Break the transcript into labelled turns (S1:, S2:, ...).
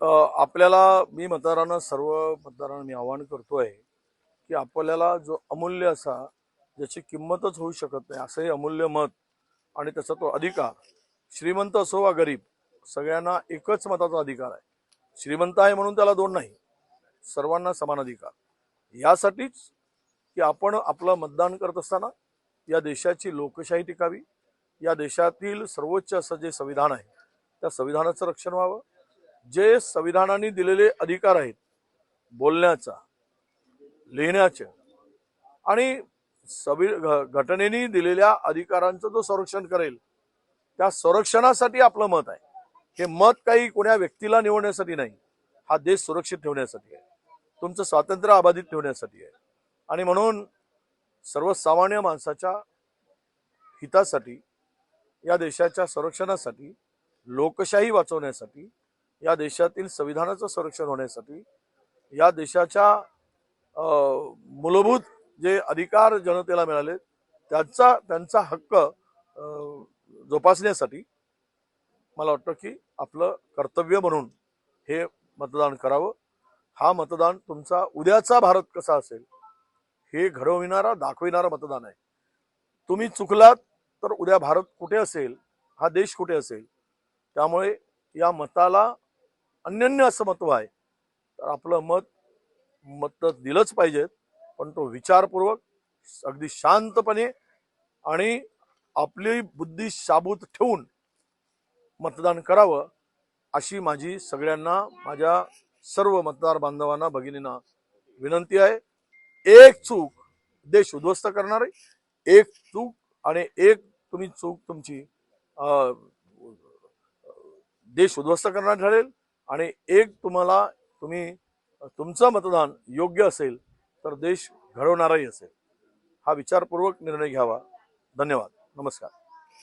S1: आपल्याला मी मतदारांना सर्व मतदारांना मी आवाहन करतोय की आपल्याला जो अमूल्य असा ज्याची किंमतच होऊ शकत नाही असंही अमूल्य मत आणि त्याचा तो अधिकार श्रीमंत असो वा गरीब सगळ्यांना एकच मताचा अधिकार आहे. श्रीमंत आहे म्हणून त्याला दोन नाही सर्वांना समान अधिकार. यासाठीच की आपण आपलं मतदान करत असताना या देशाची लोकशाही टिकावी या देशातील सर्वोच्च असं जे संविधान आहे त्या संविधानाचं रक्षण व्हावं जे संविधानाने दिलेले अधिकार आहेत बोलण्याचा लिहिण्याचे आणि संवि घ- घटनेने दिलेल्या अधिकारांचं जो संरक्षण करेल त्या संरक्षणासाठी आपलं मत आहे. हे मत काही कोण्या व्यक्तीला निवडण्यासाठी नाही. हा देश सुरक्षित ठेवण्यासाठी आहे. तुमचं स्वातंत्र्य अबाधित ठेवण्यासाठी आहे. आणि म्हणून सर्वसामान्य माणसाच्या हितासाठी या देशाच्या संरक्षणासाठी लोकशाही वाचवण्यासाठी या देशातील संविधानाचं संरक्षण होण्यासाठी या देशाच्या मूलभूत जे अधिकार जनतेला मिळाले त्यांचा त्यांचा हक्क जोपासण्यासाठी मला वाटतं की आपलं कर्तव्य म्हणून हे मतदान करावं. हा मतदान तुमचा उद्याचा भारत कसा असेल हे घडविणारा दाखविणारा मतदान आहे. तुम्ही चुकलात तर उद्या भारत कुठे असेल हा देश कुठे असेल त्यामुळे या मताला अन्यन्य असं महत्त्व आहे. तर आपलं मत मत दिलंच पाहिजेत पण तो विचारपूर्वक अगदी शांतपणे आणि आपली बुद्धी शाबूत ठेवून मतदान करावं अशी माझी सगळ्यांना माझ्या सर्व मतदार बांधवांना भगिनींना विनंती आहे. एक चूक देश उद्ध्वस्त करणार आहे. एक चूक आणि एक तुम्ही चूक तुमची देश उद्ध्वस्त करणार ठरेल. आणि एक तुम्हाला तुम्ही तुमचं मतदान योग्य असेल तर देश घडवणाराही असेल. हा विचारपूर्वक निर्णय घ्यावा. धन्यवाद. नमस्कार.